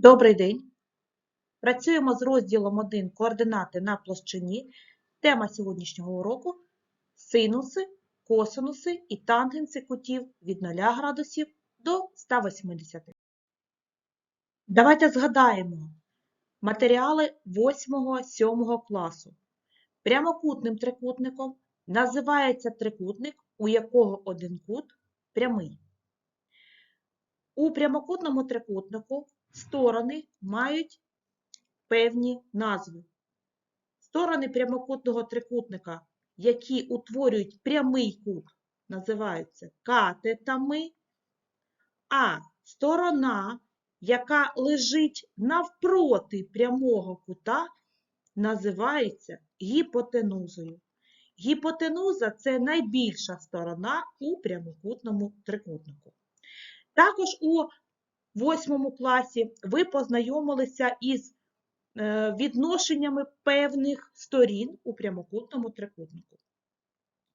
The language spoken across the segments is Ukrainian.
Добрий день! Працюємо з розділом 1 координати на площині. Тема сьогоднішнього уроку – синуси, косинуси і тангенси кутів від 0 градусів до 180. Давайте згадаємо матеріали 8-7 класу. Прямокутним трикутником називається трикутник, у якого один кут прямий. У прямокутному трикутнику сторони мають певні назви. Сторони прямокутного трикутника, які утворюють прямий кут, називаються катетами, а сторона, яка лежить навпроти прямого кута, називається гіпотенузою. Гіпотенуза – це найбільша сторона у прямокутному трикутнику. Також у восьмому класі ви познайомилися із е, відношеннями певних сторін у прямокутному трикутнику.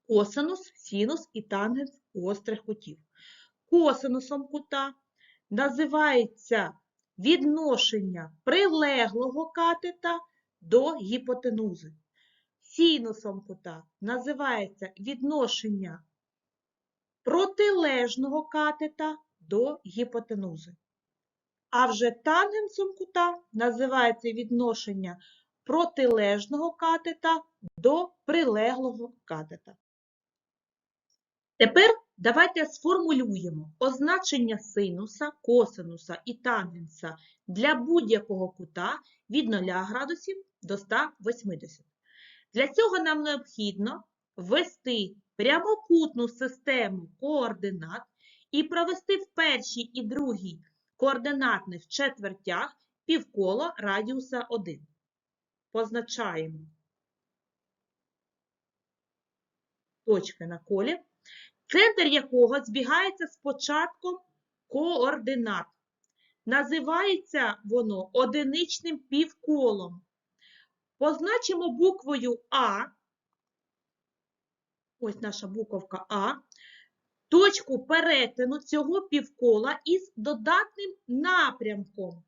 Косинус, синус і тангенс гострих кутів. Косинусом кута називається відношення прилеглого катета до гіпотенузи. Синусом кута називається відношення протилежного катета до гіпотенузи. А вже тангенсом кута називається відношення протилежного катета до прилеглого катета. Тепер давайте сформулюємо означення синуса, косинуса і тангенса для будь-якого кута від 0 градусів до 180. Для цього нам необхідно ввести прямокутну систему координат і провести в першій і другій координатних четвертях півколо радіуса 1. Позначаємо точки на колі, центр якого збігається з початком координат. Називається воно одиничним півколом. Позначимо буквою А, ось наша буковка А, точку перетину цього півкола із додатним напрямком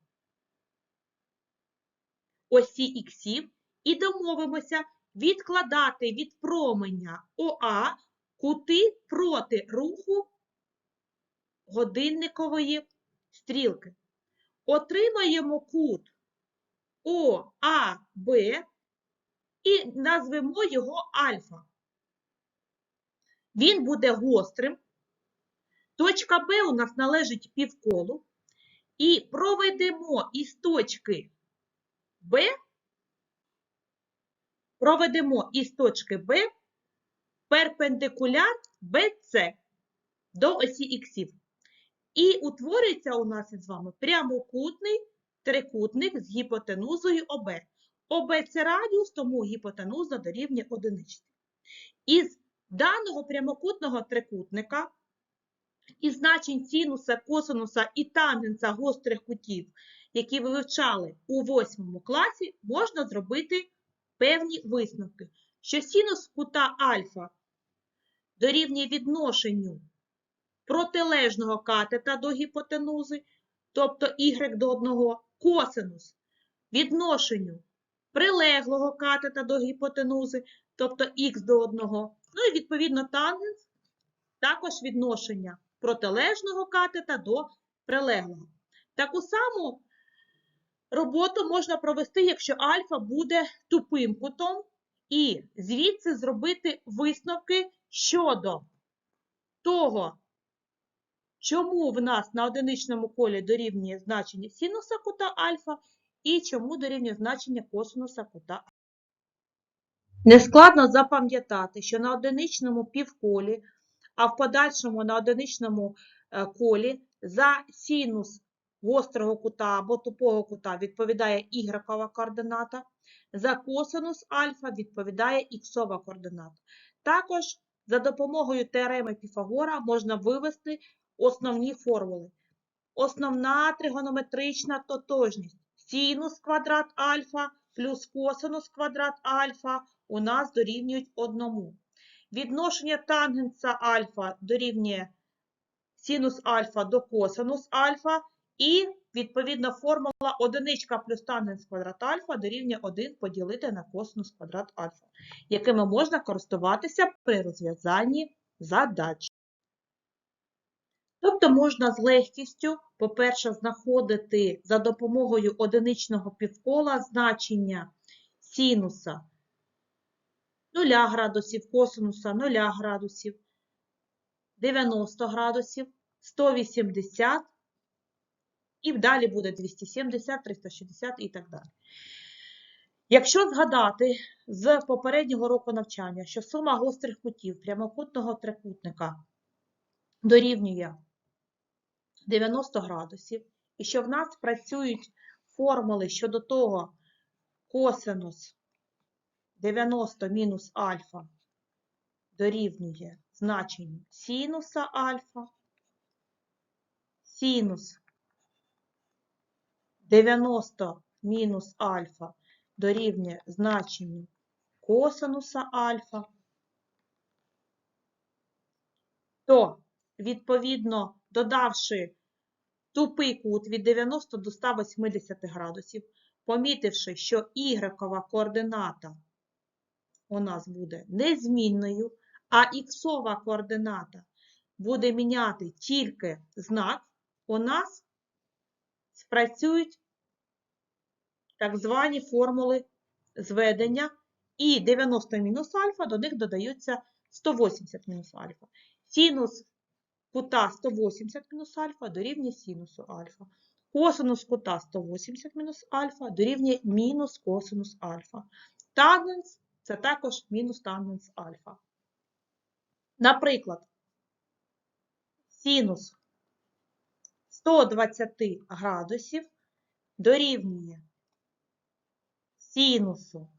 осі іксів і домовимося відкладати від променя ОА кути проти руху годинникової стрілки. Отримаємо кут ОАБ і назвемо його альфа. Він буде гострим. Точка Б у нас належить півколу. І проведемо із точки Б, проведемо із точки Б перпендикуляр BC до осі іксів. І утворюється у нас із вами прямокутний трикутник з гіпотенузою ОБ. ОБ – це радіус, тому гіпотенуза дорівнює одиничці. Із даного прямокутного трикутника із значень синуса, косинуса і тангенса гострих кутів, які ви вивчали у 8 класі, можна зробити певні висновки, що синус кута альфа дорівнює відношенню протилежного катета до гіпотенузи, тобто y до 1, косинус відношенню прилеглого катета до гіпотенузи, тобто х до 1, ну і відповідно тангенс, також відношення протилежного катета до прилеглого. Таку саму роботу можна провести, якщо альфа буде тупим кутом, і звідси зробити висновки щодо того, чому в нас на одиничному колі дорівнює значення синуса кута альфа і чому дорівнює значення косинуса кута. Нескладно запам'ятати, що на одиничному півколі, а в подальшому на одиничному е, колі за синус гострого кута або тупого кута відповідає ігрекова координата, за косинус альфа відповідає іксова координата. Також за допомогою теореми Піфагора можна вивести основні формули. Основна тригонометрична тотожність. Синус квадрат альфа плюс косинус квадрат альфа у нас дорівнюють одному. Відношення тангенса альфа дорівнює синус альфа до косинус альфа І, відповідно, формула одиничка плюс тангенс квадрат альфа дорівнює 1 поділити на косинус квадрат альфа, якими можна користуватися при розв'язанні задач. Тобто можна з легкістю, по-перше, знаходити за допомогою одиничного півкола значення синуса 0 градусів, косинуса 0 градусів, 90 градусів, 180 і далі буде 270, 360 і так далі. Якщо згадати з попереднього року навчання, що сума гострих кутів прямокутного трикутника дорівнює 90 градусів, і що в нас працюють формули щодо того косинус 90 мінус альфа дорівнює значенню синуса альфа, синус 90 мінус альфа дорівнює значенню косинуса альфа, то, відповідно, додавши тупий кут від 90 до 180 градусів, помітивши, що ігрекова координата у нас буде незмінною, а іксова координата буде міняти тільки знак, у нас спрацюють так звані формули зведення, і 90 мінус альфа, до них додаються 180 мінус альфа. Синус кута 180 мінус альфа дорівнює синусу альфа. Косинус кута 180 мінус альфа дорівнює мінус косинус альфа. Тангенс – це також мінус тангенс альфа. Наприклад, синус 120 градусів дорівнює синусу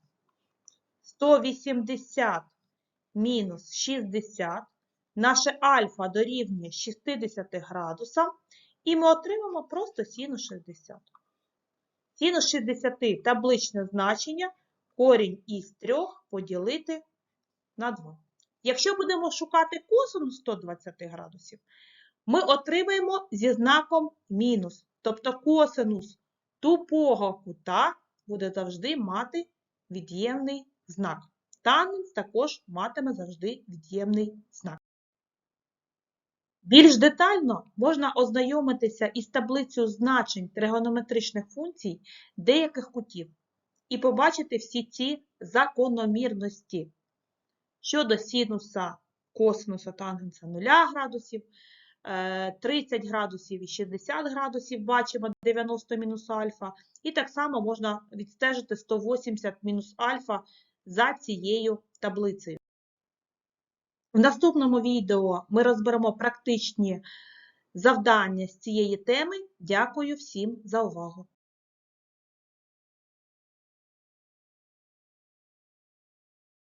180 мінус 60. Наше альфа дорівнює 60 градусам, і ми отримаємо просто синус 60. Синус 60 табличне значення корінь із 3 поділити на 2. Якщо будемо шукати косинус 120 градусів, ми отримаємо зі знаком мінус. Тобто косинус тупого кута буде завжди мати від'ємний знак. Тангенс також матиме завжди від'ємний знак. Більш детально можна ознайомитися із таблицею значень тригонометричних функцій деяких кутів і побачити всі ці закономірності щодо синуса, косинуса, тангенса 0 градусів, е, 30 градусів і 60 градусів, бачимо 90 мінус альфа, і так само можна відстежити 180 мінус альфа за цією таблицею. В наступному відео ми розберемо практичні завдання з цієї теми. Дякую всім за увагу!